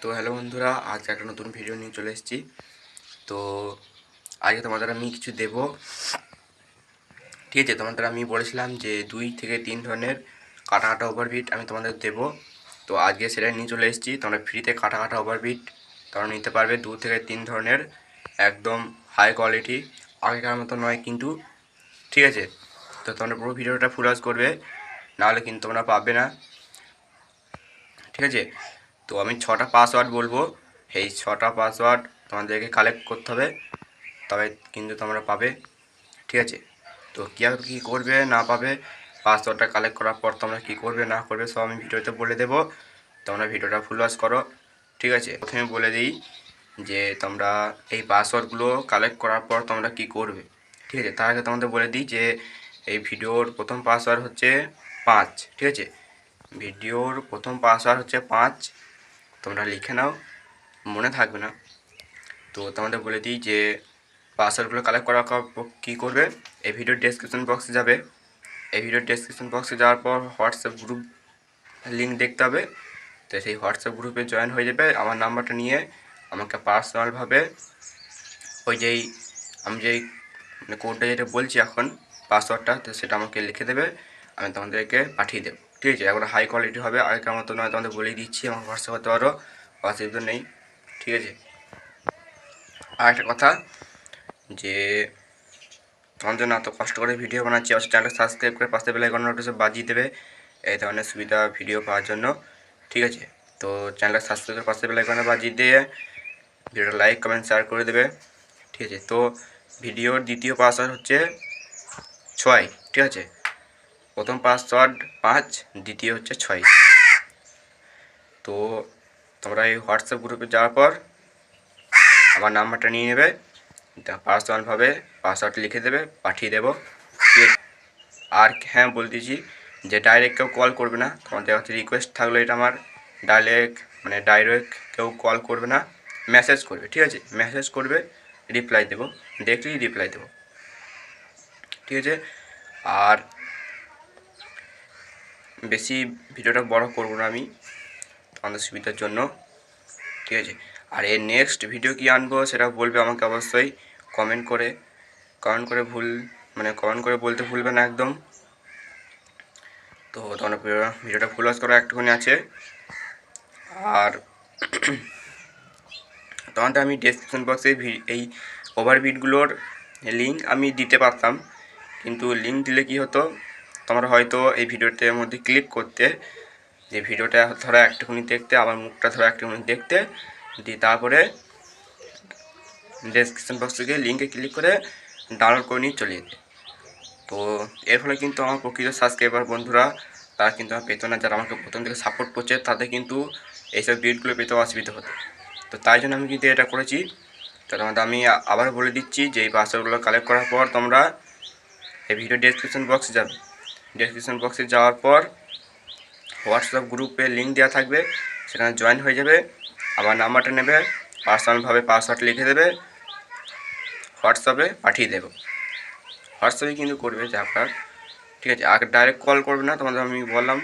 তো হ্যালো বন্ধুরা আজ একটা নতুন ভিডিও নিয়ে চলে এসেছি। তো আজকে তোমাদের আমি কিছু দেব। ঠিক আছে, তোমাদের আমি বলেছিলাম যে দুই থেকে তিন ধরনের কাটা কাটা ওভারবিট আমি তোমাদের দেব। তো আজকে সেটা নিয়ে চলে এসেছি। তোমরা ফ্রিতে কাটা কাটা ওভারবিট তোমরা নিতে পারবে দু থেকে তিন ধরনের, একদম হাই কোয়ালিটি আগেকার মতো নয় কিন্তু, ঠিক আছে? তো তোমরা পুরো ভিডিওটা ফুল ওয়াচ করবে, নাহলে কিন্তু তোমরা পাবে না। ঠিক আছে? তো আমি ছটা পাসওয়ার্ড বলব। এই ছটা পাসওয়ার্ড তোমাদেরকে কালেক্ট করতে হবে। তবে কিন্তু তোমরা পাবে। ঠিক আছে? তো কী আর কী করবে, না পাবে? পাসওয়ার্ডটা কালেক্ট করার পর তোমরা কী করবে, না করবে, সব আমি ভিডিওতে বলে দেবো। তোমরা ভিডিওটা ফুল ওয়াচ করো। ঠিক আছে? প্রথমে বলে দিই যে তোমরা এই পাসওয়ার্ডগুলো কালেক্ট করার পর তোমরা কী করবে। ঠিক আছে? তার আগে তোমাদের বলে দিই যে এই ভিডিওর প্রথম পাসওয়ার্ড হচ্ছে পাঁচ। ঠিক আছে? ভিডিওর প্রথম পাসওয়ার্ড হচ্ছে পাঁচ। তোমরা লিখে নাও, মনে থাকবে না। তো তোমাদের বলে দিই যে পাসওয়ার্ডগুলো কালেক্ট করার কী করবে? এই ভিডিওর ডেসক্রিপশন বক্সে যাবে। এই ভিডিওর ডেসক্রিপশন বক্সে যাওয়ার পর হোয়াটসঅ্যাপ গ্রুপ লিঙ্ক দেখতে হবে। তো সেই হোয়াটসঅ্যাপ গ্রুপে জয়েন হয়ে যাবে। আমার নাম্বারটা নিয়ে আমাকে পার্সোনালভাবে ওই যেই, আমি যেই মানে কোডটা যেটা বলছি এখন পাসওয়ার্ডটা তো সেটা আমাকে লিখে দেবে। আমি তোমাদেরকে পাঠিয়ে দেবো। ঠিক আছে, এখন হাই কোয়ালিটি হবে আগেকার মতো নয়, তোমাদের বলেই দিচ্ছি, আমার হোয়াটসঅ্যাপ করতে পারো, অসুবিধা নেই, ঠিক আছে। আর একটা কথা, যে তোমার জন্য এত কষ্ট করে ভিডিও বানাচ্ছি অবশ্যই চ্যানেলটা সাবস্ক্রাইব করে পাশে বেলায় কোনো নোটিস বাজিয়ে দেবে, এই ধরনের সুবিধা ভিডিও পাওয়ার জন্য, ঠিক আছে। তো চ্যানেলটা সাবস্ক্রাইব করে পাশে বেলায় কোনো বাজিয়ে দিয়ে ভিডিওটা লাইক কমেন্ট শেয়ার করে দেবে, ঠিক আছে। তো ভিডিওর দ্বিতীয় পাসওয়ার্ড হচ্ছে ছয়, ঠিক আছে। প্রথম পাসওয়ার্ড পাঁচ, দ্বিতীয় হচ্ছে ছয়। তো তোমরা এই হোয়াটসঅ্যাপ গ্রুপে যাওয়ার পর আমার নাম্বারটা নিয়ে নেবে পার্সোনালভাবে পাসওয়ার্ড লিখে দেবে, পাঠিয়ে দেবো। আর হ্যাঁ বলতেছি যে ডাইরেক্ট কেউ কল করবে না। তোমাদের কাছে রিকোয়েস্ট থাকলে এটা আমার ডাইরেক্ট মানে ডাইরেক্ট কেউ কল করবে না। মেসেজ করবে, ঠিক আছে? মেসেজ করবে রিপ্লাই দেবো। দেখলেই রিপ্লাই দেবো। ঠিক আছে? আর বেশি ভিডিওটা বড় করব না আমি তোমাদের সুবিধার জন্য। ঠিক আছে? আর এর নেক্সট ভিডিও কি আনব সেটা বলবে আমাকে অবশ্যই কমেন্ট করে। কমেন্ট করে ভুল মানে কমেন্ট করে বলতে ভুলবে না একদম। তো তোমার ভিডিওটা ফুল করা, একটুখানি আছে। আর তোমাদের আমি ডেসক্রিপশন বক্সে এই ওভারবিটগুলোর লিঙ্ক আমি দিতে পারতাম। কিন্তু লিঙ্ক দিলে কি হতো? তোমরা হয়তো এই ভিডিওটার মধ্যে ক্লিক করতে, যে ভিডিওটা ধরো একটুখানি দেখতে, আবার মুখটা ধরো একটুখানি দেখতে, দিয়ে তারপরে ডেসক্রিপশন বক্স থেকে লিঙ্কে ক্লিক করে ডাউনলোড করে নিয়ে চলে যেতে। তো এর ফলে কিন্তু আমার প্রকৃত সাবস্ক্রাইবার বন্ধুরা, তারা কিন্তু আমার পেতো না। যারা আমাকে প্রথম থেকে সাপোর্ট করছে, তাদের কিন্তু এইসব বিটগুলো পেতে অসুবিধা হতো। তো তাই জন্য আমি কিন্তু এটা করেছি। তো তোমাদের আমি আবার বলে দিচ্ছি যে এই পাসওয়ার্ডগুলো কালেক্ট করার পর তোমরা এই ভিডিও ডেসক্রিপশন বক্সে যাবে। ডেসক্রিপশন বক্সে যাওয়ার পর হোয়াটসঅ্যাপ গ্রুপে লিঙ্ক দেওয়া থাকবে, সেখানে জয়েন হয়ে যাবে আমার নাম্বারটা নেবে পার্সোনালভাবে পাসওয়ার্ড লিখে দেবে হোয়াটসঅ্যাপে পাঠিয়ে দেবো। হোয়াটসঅ্যাপে কিন্তু করবে যে আপনার, ঠিক আছে আগে ডাইরেক্ট কল করবে না, তোমাদের আমি বললাম,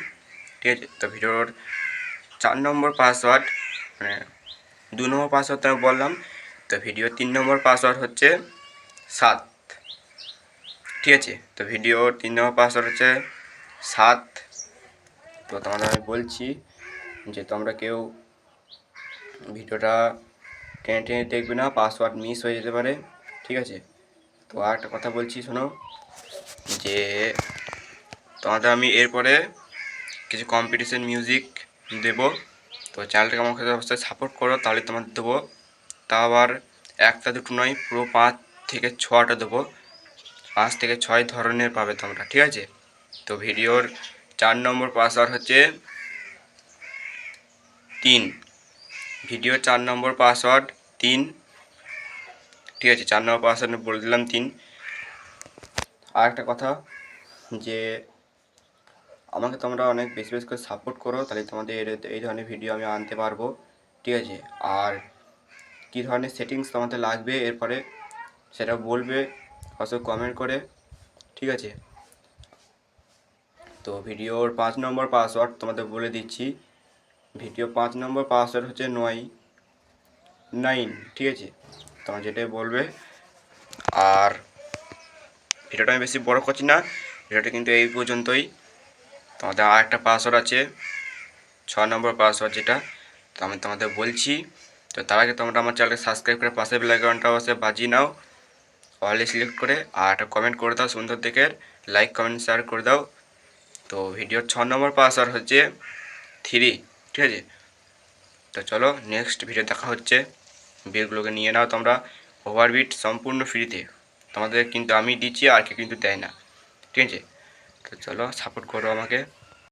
ঠিক আছে, তো ভিডিওর চার নম্বর পাসওয়ার্ড মানে দু নম্বর পাসওয়ার্ড তো বললাম, তো ভিডিও তিন নম্বর পাসওয়ার্ড হচ্ছে সাত। ঠিক আছে, তো ভিডিও তিন নম্বর পাসওয়ার্ড হচ্ছে সাত। তো তোমাদের আমি বলছি যে তোমরা কেউ ভিডিওটা টেনে টেনে দেখবে না পাসওয়ার্ড মিস হয়ে যেতে পারে, ঠিক আছে? তো আর একটা কথা বলছি, শোনো, যে তোমাদের আমি এরপরে কিছু কম্পিটিশন মিউজিক দেবো, তো চ্যানেলটাকে আমাকে অবশ্যই সাপোর্ট করো, তাহলে তোমাদের দেবো। তা আবার একটা দুটো নয়, পুরো পাঁচ থেকে ছটা দেবো। পাঁচ থেকে ছয় ধরনের পাবে তোমরা, ঠিক আছে? তো ভিডিওর চার নম্বর পাসওয়ার্ড হচ্ছে তিন। ভিডিও চার নম্বর পাসওয়ার্ড তিন। ঠিক আছে, চার নম্বর পাসওয়ার্ড বলে দিলাম তিন। আর একটা কথা যে আমাকে তোমরা অনেক বেশি বেশি করে সাপোর্ট করো, তাহলে তোমাদের এই ধরনের ভিডিও আমি আনতে পারব, ঠিক আছে? আর কী ধরনের সেটিংস তোমাদের লাগবে, এরপরে সেটা বলবে অবশ্যই কমেন্ট করে, ঠিক আছে? তো ভিডিওর পাঁচ নম্বর পাসওয়ার্ড তোমাদের বলে দিচ্ছি। ভিডিও পাঁচ নম্বর পাসওয়ার্ড হচ্ছে নয় নাইন ঠিক আছে? তোমার যেটাই বলবে। আর ভিডিওটা আমি বেশি বড় করছি না, ভিডিওটা কিন্তু এই পর্যন্তই। তোমাদের আর একটা পাসওয়ার্ড আছে, ছ নম্বর পাসওয়ার্ড যেটা, তো আমি তোমাদের বলছি। তো তার আগে তোমরা আমার চ্যানেলকে সাবস্ক্রাইব করে পাশে বেলাইকনটা বসে বাজিয়ে নাও। অলে সিলেক্ট করে আর একটা কমেন্ট করে দাও সুন্দর দেখে লাইক কমেন্ট শেয়ার করে দাও। তো ভিডিওর ছ নম্বর পাসওয়ার্ড হচ্ছে থ্রি ঠিক আছে? তো চলো নেক্সট ভিডিও দেখা হচ্ছে। বিলগুলোকে নিয়ে নাও তোমরা। ওভারবিট সম্পূর্ণ ফ্রিতে তোমাদের কিন্তু আমি দিচ্ছি, আর কেউ কিন্তু দেয় না। ঠিক আছে? তো চলো সাপোর্ট করো আমাকে।